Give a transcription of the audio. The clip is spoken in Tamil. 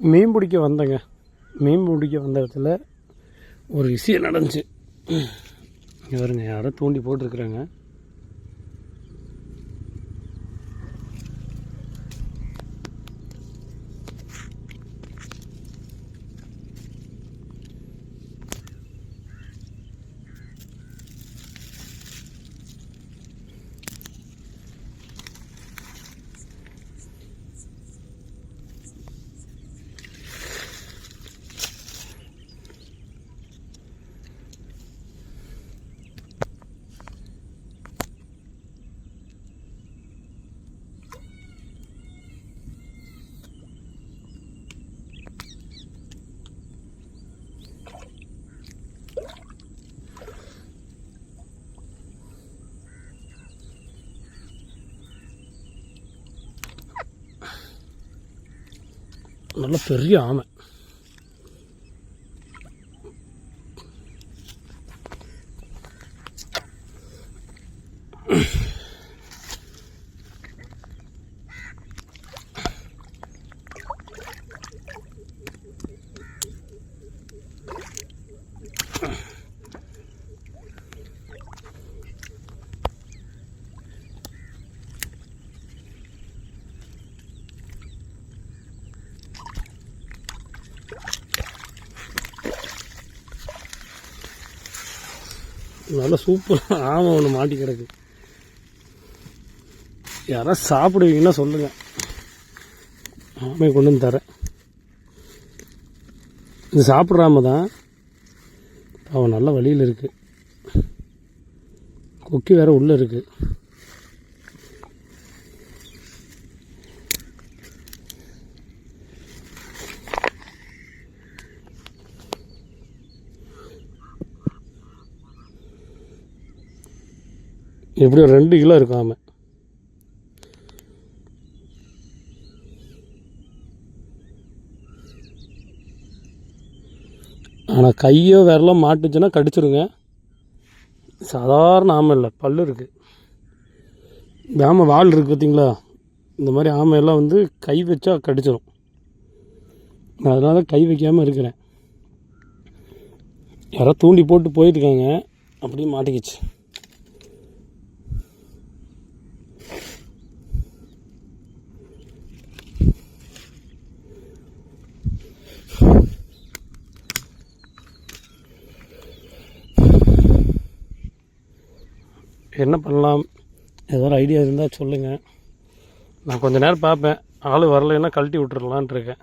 மீன் பிடிக்க வந்தேங்க. மீன் பிடிக்க வந்த இடத்துல ஒரு விஷயம் நடந்துச்சு. இவருங்க யாரோ தூண்டி போட்டிருக்குறாங்க. நல்ல பெரிய ஆமை நல்லா சூப்பராக ஆமாம் ஒன்று மாட்டி கிடக்கு. யாராவது சாப்பிடுவீங்கன்னா சொல்லுங்கள் ஆமை கொண்டு வந்து தரேன். இது சாப்பிட்றாம தான். அவன் நல்ல வழியில் இருக்குது கொக்கி வேறு உள்ளே இருக்குது எப்படியும் ரெண்டு கிலோ இருக்கும் ஆமை. ஆனால் கையோ விரலாம் மாட்டுச்சுன்னா கடிச்சிருங்க. சாதாரண ஆமை இல்லை பல்லு இருக்குது இந்த ஆமை வால் இருக்குது பார்த்தீங்களா இந்த மாதிரி ஆமையெல்லாம் வந்து கை வச்சா கடிச்சிடும் நான் அதனால தான் கை வைக்காமல் இருக்கிறேன். யாரோ தூண்டி போட்டு போயிருக்காங்க அப்படியே மாட்டிக்கிச்சு. என்ன பண்ணலாம்? ஏதோ ஒரு ஐடியா இருந்தால் சொல்லுங்கள் நான் கொஞ்சம் நேரம் பார்ப்பேன். ஆள் வரலைன்னா கழட்டி விட்டுறலான்ட்டு இருக்கேன்.